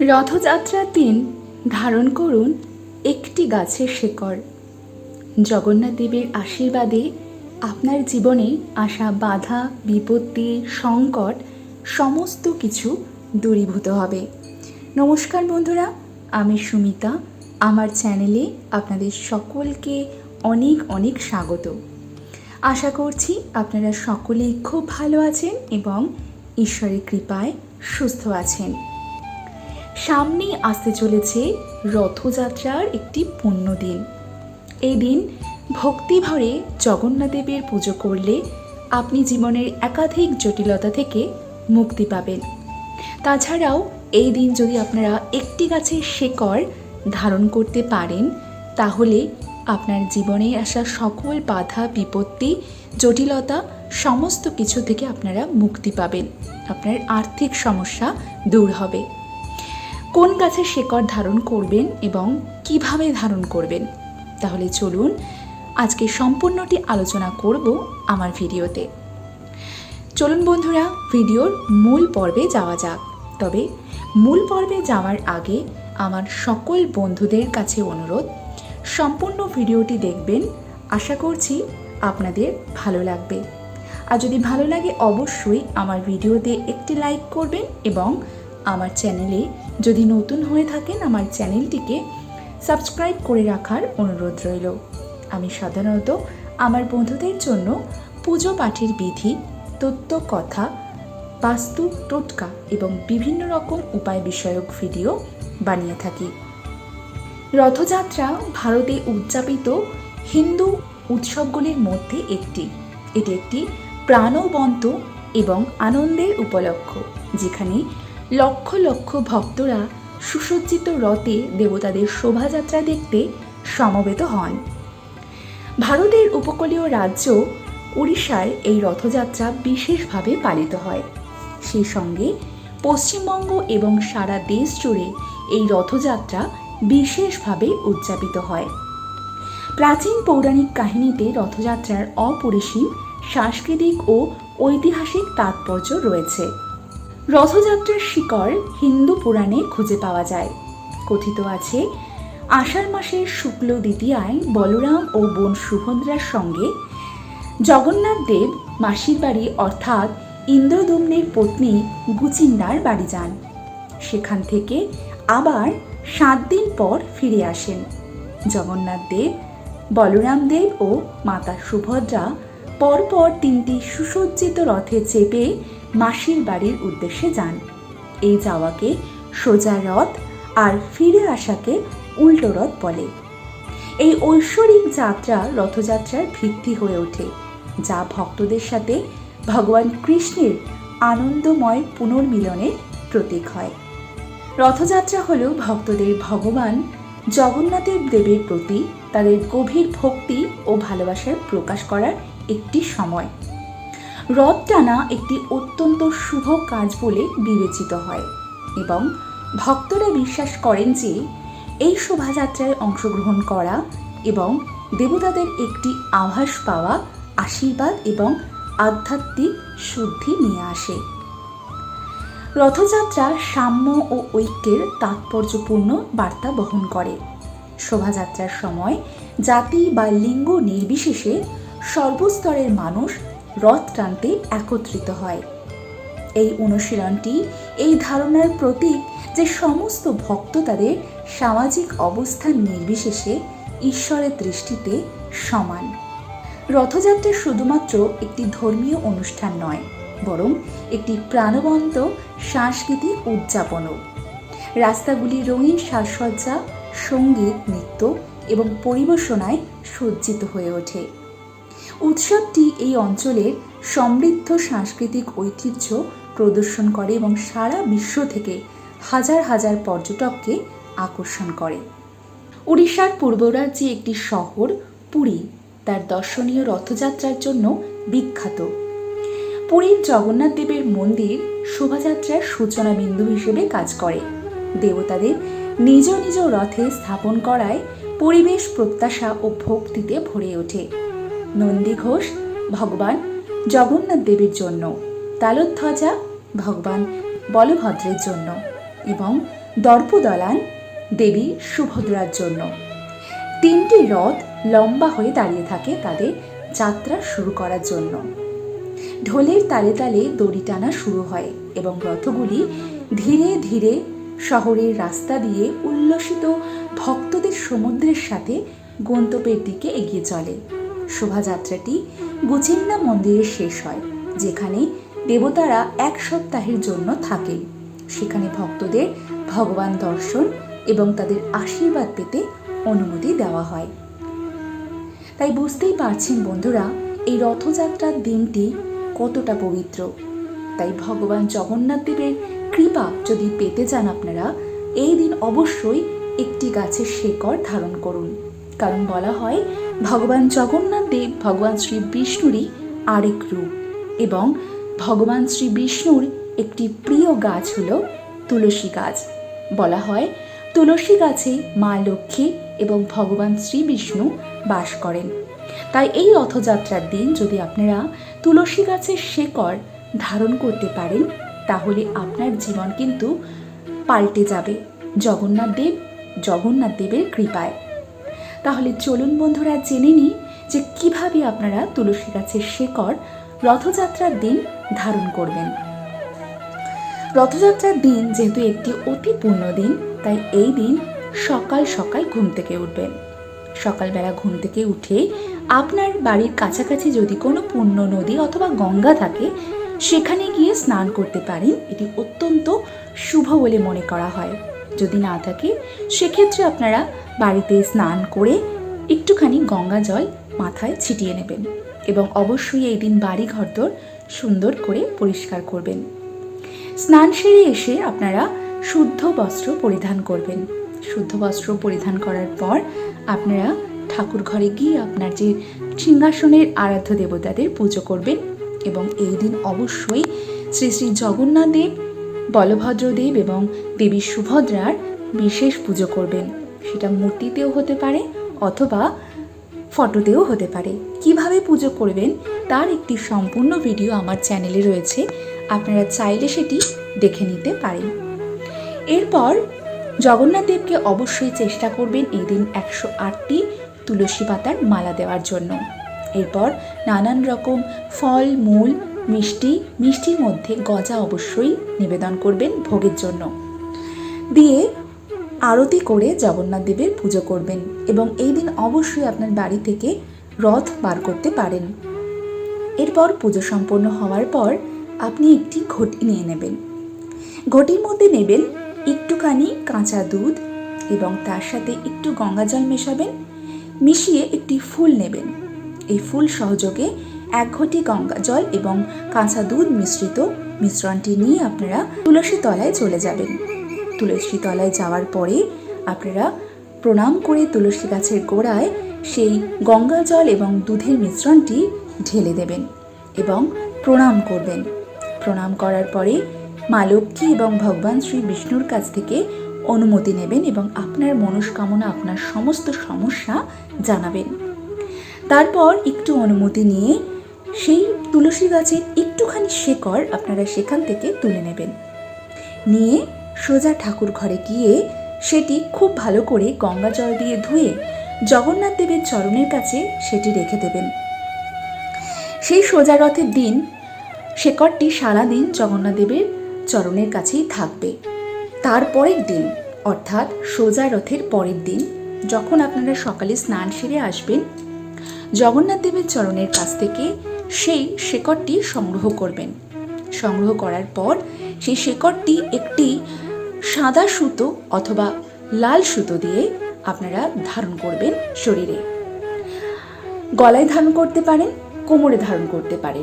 রথযাত্রার দিন ধারণ করুন একটি গাছের শেকড়। জগন্নাথ দেবের আশীর্বাদে আপনার জীবনে আসা বাধা, বিপত্তি, সংকট সমস্ত কিছু দূরীভূত হবে। নমস্কার বন্ধুরা, আমি সুমিতা। আমার চ্যানেলে আপনাদের সকলকে অনেক অনেক স্বাগত। আশা করছি আপনারা সকলেই খুব ভালো আছেন এবং ঈশ্বরের কৃপায় সুস্থ আছেন। সামনেই আসতে চলেছে রথযাত্রার একটি পুণ্য দিন এই দিন ভক্তিভরে জগন্নাথদেবের পুজো করলে আপনি জীবনের একাধিক জটিলতা থেকে মুক্তি পাবেন। তাছাড়াও এই দিন যদি আপনারা একটি গাছের শেকড় ধারণ করতে পারেন, তাহলে আপনার জীবনে আসা সকল বাধা, বিপত্তি, জটিলতা সমস্ত কিছু থেকে আপনারা মুক্তি পাবেন। আপনার আর্থিক সমস্যা দূর হবে। কোন গাছের শেকড় ধারণ করবেন এবং কীভাবে ধারণ করবেন? তাহলে চলুন আজকে সম্পূর্ণটি আলোচনা করব আমার ভিডিওতে। চলুন বন্ধুরা, ভিডিওর মূল পর্বে যাওয়া যাক। তবে মূল পর্বে যাওয়ার আগে আমার সকল বন্ধুদের কাছে অনুরোধ, সম্পূর্ণ ভিডিওটি দেখবেন, আশা করছি আপনাদের ভালো লাগবে। আর যদি ভালো লাগে, অবশ্যই আমার ভিডিওতে একটি লাইক করবেন এবং আমার চ্যানেলে যদি নতুন হয়ে থাকেন আমার চ্যানেলটিকে সাবস্ক্রাইব করে রাখার অনুরোধ রইল। আমি সাধারণত আমার বন্ধুদের জন্য পুজো পাঠের বিধি, তত্ত্ব কথা, বাস্তু টোটকা এবং বিভিন্ন রকম উপায় বিষয়ক ভিডিও বানিয়ে থাকি। রথযাত্রা ভারতে উদযাপিত হিন্দু উৎসবগুলির মধ্যে একটি। এটি একটি প্রাণবন্ত এবং আনন্দের উপলক্ষ, যেখানে লক্ষ লক্ষ ভক্তরা সুসজ্জিত রথে দেবতাদের শোভাযাত্রা দেখতে সমবেত হন। ভারতের উপকূলীয় রাজ্য উড়িষ্যায় এই রথযাত্রা বিশেষভাবে পালিত হয়। সেই সঙ্গে পশ্চিমবঙ্গ এবং সারা দেশ জুড়ে এই রথযাত্রা বিশেষভাবে উদযাপিত হয়। প্রাচীন পৌরাণিক কাহিনীতে রথযাত্রার অপরিসীম সাংস্কৃতিক ও ঐতিহাসিক তাৎপর্য রয়েছে। রথযাত্রার শিকড় হিন্দু পুরাণে খুঁজে পাওয়া যায়। কথিত আছে, আষাঢ় মাসের শুক্ল দ্বিতীয়ায় বলরাম ও বোন সুভদ্রার সঙ্গে জগন্নাথ দেব মাসির বাড়ি অর্থাৎ ইন্দ্রদম্নের পত্নী গুচিন্দার বাড়ি যান। সেখান থেকে আবার সাত দিন পর ফিরে আসেন। জগন্নাথ দেব, বলরাম দেব ও মাতা সুভদ্রা পরপর তিনটি সুসজ্জিত রথে চেপে মাসির বাড়ির উদ্দেশ্যে যান। এই যাওয়াকে সোজা রথ আর ফিরে আসাকে উল্টো রথ বলে। এই ঐশ্বরিক যাত্রা রথযাত্রার ভিত্তি হয়ে ওঠে, যা ভক্তদের সাথে ভগবান কৃষ্ণের আনন্দময় পুনর্মিলনের প্রতীক হয়। রথযাত্রা হল ভক্তদের ভগবান জগন্নাথের দেবের প্রতি তাদের গভীর ভক্তি ও ভালোবাসার প্রকাশ করার একটি সময়। রথ টানা একটি অত্যন্ত শুভ কাজ বলে বিবেচিত হয় এবং ভক্তরা বিশ্বাস করেন যে এই শোভাযাত্রায় অংশগ্রহণ করা এবং দেবতাদের একটি আভাস পাওয়া, আশীর্বাদ এবং আধ্যাত্মিক শুদ্ধি নিয়ে আসে। রথযাত্রা সাম্য ও ঐক্যের তাৎপর্যপূর্ণ বার্তা বহন করে। শোভাযাত্রার সময় জাতি বা লিঙ্গ নির্বিশেষে সর্বস্তরের মানুষ রথ টানতে একত্রিত হয়। এই অনুশীলনটি, এই ধারণার প্রতীক যে সমস্ত ভক্ত তাদের সামাজিক অবস্থান নির্বিশেষে ঈশ্বরের দৃষ্টিতে সমান। রথযাত্রা শুধুমাত্র একটি ধর্মীয় অনুষ্ঠান নয়, বরং একটি প্রাণবন্ত সাংস্কৃতিক উদযাপনও। রাস্তাগুলি রঙিন সাজসজ্জা, সংগীত, নৃত্য এবং পরিবেশনায় সজ্জিত হয়ে ওঠে। উৎসবটি এই অঞ্চলের সমৃদ্ধ সাংস্কৃতিক ঐতিহ্য প্রদর্শন করে এবং সারা বিশ্ব থেকে হাজার হাজার পর্যটককে আকর্ষণ করে। উড়িষ্যার পূর্ব রাজ্যে একটি শহর, পুরী, তার দর্শনীয় রথযাত্রার জন্য বিখ্যাত। পুরীর জগন্নাথ দেবের মন্দির শোভাযাত্রার সূচনা বিন্দু হিসেবে কাজ করে। দেবতাদের নিজ নিজ রথে স্থাপন করায় পরিবেশ প্রত্যাশা ও ভক্তিতে ভরে ওঠে। নন্দী ঘোষ, ভগবান জগন্নাথ দেবীর জন্য, তালোধ্বজা, ভগবান বলভদ্রের জন্য এবং দর্পদলান দেবী সুভদ্রার জন্য। তিনটি রথ লম্বা হয়ে দাঁড়িয়ে থাকে তাদের যাত্রা শুরু করার জন্য। ঢোলের তালে তালে দড়ি টানা শুরু হয় এবং রথগুলি ধীরে ধীরে শহরের রাস্তা দিয়ে উল্লসিত ভক্তদের সমুদ্রের সাথে গন্তব্যের দিকে এগিয়ে চলে। শোভাযাত্রাটি গুচিন্না মন্দিরে শেষ হয়, যেখানে দেবতারা এক সপ্তাহের জন্য থাকেন সেখানে ভক্তদের ভগবান দর্শন এবং তাদের আশীর্বাদ পেতে অনুমতি দেওয়া হয়। তাই বুঝতেই পারছেন বন্ধুরা, এই রথযাত্রার দিনটি কতটা পবিত্র। তাই ভগবান জগন্নাথ দেবের কৃপা যদি পেতে চান আপনারা, এই দিন অবশ্যই একটি গাছের শেকড় ধারণ করুন। কারণ বলা হয় ভগবান জগন্নাথ দেব, ভগবান শ্রী বিষ্ণুরই আরেক রূপ এবং ভগবান শ্রী বিষ্ণুর একটি প্রিয় গাছ হল তুলসী গাছ। বলা হয় তুলসী গাছে মা লক্ষ্মী এবং ভগবান শ্রী বিষ্ণু বাস করেন। তাই এই রথযাত্রার দিন যদি আপনারা তুলসী গাছের শেকড় ধারণ করতে পারেন, তাহলে আপনার জীবন কিন্তু পাল্টে যাবে। জগন্নাথ দেব, জগন্নাথ দেবের কৃপায়। তাহলে চলুন বন্ধুরা জেনে নিই যে কীভাবে আপনারা তুলসী গাছের শেকড় রথযাত্রার দিন ধারণ করবেন। রথযাত্রার দিন যেহেতু একটি অতি পূর্ণ দিন, তাই এই দিন সকাল সকাল ঘুম থেকে উঠবেন। সকালবেলা ঘুম থেকে উঠে আপনার বাড়ির কাছাকাছি যদি কোনো পূর্ণ নদী অথবা গঙ্গা থাকে, সেখানে গিয়ে স্নান করতে পারেন। এটি অত্যন্ত শুভ বলে মনে করা হয়। যদি না থাকে, সেক্ষেত্রে আপনারা বাড়িতে স্নান করে একটুখানি গঙ্গা জল মাথায় ছিটিয়ে নেবেন এবং অবশ্যই এই দিন বাড়ি ঘরদোর সুন্দর করে পরিষ্কার করবেন। স্নান সেরে এসে আপনারা শুদ্ধ বস্ত্র পরিধান করবেন। শুদ্ধ বস্ত্র পরিধান করার পর আপনারা ঠাকুর ঘরে গিয়ে আপনার যে সিংহাসনের আরাধ্য দেবতাদের পুজো করবেন এবং এই দিন অবশ্যই শ্রী শ্রী জগন্নাথ দেব বলভদ্রদেব এবং দেবী সুভদ্রার বিশেষ পুজো করবেন। সেটা মূর্তিতেও হতে পারে অথবা ফটোতেও হতে পারে। কীভাবে পুজো করবেন তার একটি সম্পূর্ণ ভিডিও আমার চ্যানেলে রয়েছে। আপনারা চাইলে সেটি দেখে নিতে পারেন। এরপর জগন্নাথ দেবকে অবশ্যই চেষ্টা করবেন এই দিন একশো আটটি তুলসী পাতার মালা দেওয়ার জন্য। এরপর নানান রকম ফল, মূল মিষ্টি, মিষ্টির মধ্যে গজা অবশ্যই নিবেদন করবেন ভোগের জন্য। দিয়ে আরতি করে জগন্নাথ দেবের পুজো করবেন এবং এই দিন অবশ্যই আপনার বাড়ি থেকে রথ বার করতে পারেন। এরপর পুজো সম্পন্ন হওয়ার পর আপনি একটি ঘটি নিয়ে নেবেন। ঘটির মধ্যে নেবেন একটুখানি কাঁচা দুধ এবং তার সাথে একটু গঙ্গা জল মেশাবেন, মিশিয়ে একটি ফুল নেবেন। এই ফুল সহযোগে এক ঘটি গঙ্গা জল এবং কাঁচা দুধ মিশ্রিত মিশ্রণটি নিয়ে আপনারা তুলসী তলায় চলে যাবেন। তুলসী তলায় যাওয়ার পরে আপনারা প্রণাম করে তুলসী গাছের গোড়ায় সেই গঙ্গা জল এবং দুধের মিশ্রণটি ঢেলে দেবেন এবং প্রণাম করবেন। প্রণাম করার পরে মা লক্ষ্মী এবং ভগবান শ্রী বিষ্ণুর কাছ থেকে অনুমতি নেবেন এবং আপনার মনস্কামনা, আপনার সমস্ত সমস্যা জানাবেন। তারপর একটু অনুমতি নিয়ে সেই তুলসী গাছের একটুখানি শেকড় আপনারা সেখান থেকে তুলে নেবেন। নিয়ে সোজা ঠাকুর ঘরে গিয়ে সেটি খুব ভালো করে গঙ্গা জল দিয়ে ধুয়ে জগন্নাথ দেবের চরণের কাছে সেটি রেখে দেবেন। সেই সোজা রথের দিন শেকড়টি সারাদিন জগন্নাথ দেবের চরণের কাছেই থাকবে। তারপরের দিন, অর্থাৎ সোজা রথের পরের দিন, যখন আপনারা সকালে স্নান সেরে আসবেন, জগন্নাথ দেবের চরণের কাছ থেকে সেই শেকড়টি সংগ্রহ করবেন। সংগ্রহ করার পর সেই শেকড়টি একটি সাদা সুতো অথবা লাল সুতো দিয়ে আপনারা ধারণ করবেন শরীরে। গলায় ধারণ করতে পারেন, কোমরে ধারণ করতে পারেন।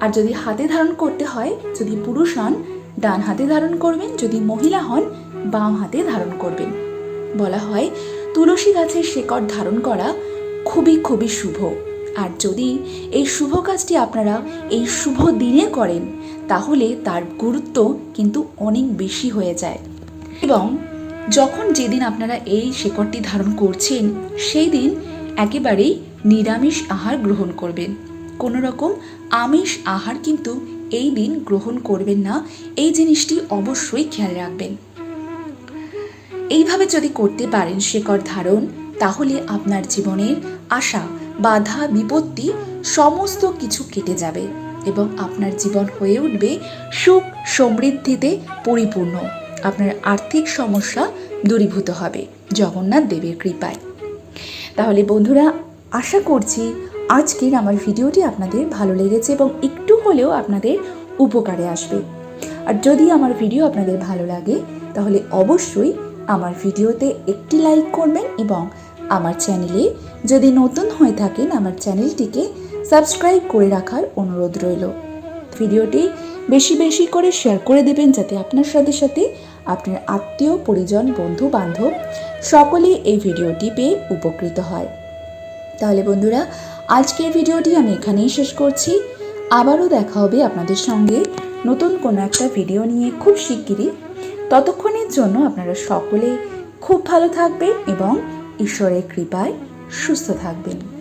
আর যদি হাতে ধারণ করতে হয়, যদি পুরুষ হন, ডান হাতে ধারণ করবেন, যদি মহিলা হন, বাম হাতে ধারণ করবেন। বলা হয়, তুলসী গাছের শেকড় ধারণ করা খুবই খুবই শুভ। আর যদি এই শুভ কাজটি আপনারা এই শুভ দিনে করেন, তাহলে তার গুরুত্ব কিন্তু অনেক বেশি হয়ে যায়। এবং যখন যেদিন আপনারা এই শেকড়টি ধারণ করছেন, সেই দিন একেবারেই নিরামিষ আহার গ্রহণ করবেন। কোনো রকম আমিষ আহার কিন্তু এই দিন গ্রহণ করবেন না, এই জিনিসটি অবশ্যই খেয়াল রাখবেন। এইভাবে যদি করতে পারেন শেকড় ধারণ, তাহলে আপনার জীবনের আশা বাধা, বিপত্তি, সমস্ত কিছু কেটে যাবে এবং আপনার জীবন হয়ে উঠবে সুখ সমৃদ্ধিতে পরিপূর্ণ। আপনার আর্থিক সমস্যা দূরীভূত হবে জগন্নাথ দেবের কৃপায়। তাহলে বন্ধুরা, আশা করছি আজকের আমার ভিডিওটি আপনাদের ভালো লেগেছে এবং একটু হলেও আপনাদের উপকারে আসবে। আর যদি আমার ভিডিও আপনাদের ভালো লাগে, তাহলে অবশ্যই আমার ভিডিওতে একটি লাইক করবেন এবং আমার চ্যানেলে। যদি নতুন হয়ে থাকেন, আমার চ্যানেলটিকে সাবস্ক্রাইব করে রাখার অনুরোধ রইল। ভিডিওটি বেশি বেশি করে শেয়ার করে দেবেন, যাতে আপনার সাথে সাথে আপনার আত্মীয়, পরিজন বন্ধু বান্ধব সকলে এই ভিডিওটি পেয়ে উপকৃত হয়। তাহলে বন্ধুরা, আজকের ভিডিওটি আমি এখানেই শেষ করছি। আবারও দেখা হবে আপনাদের সঙ্গে নতুন কোনো একটা ভিডিও নিয়ে খুব শিগগিরই। ততক্ষণের জন্য আপনারা সকলে খুব ভালো থাকবেন এবং ঈশ্বরের কৃপায় সুস্থ থাকবেন।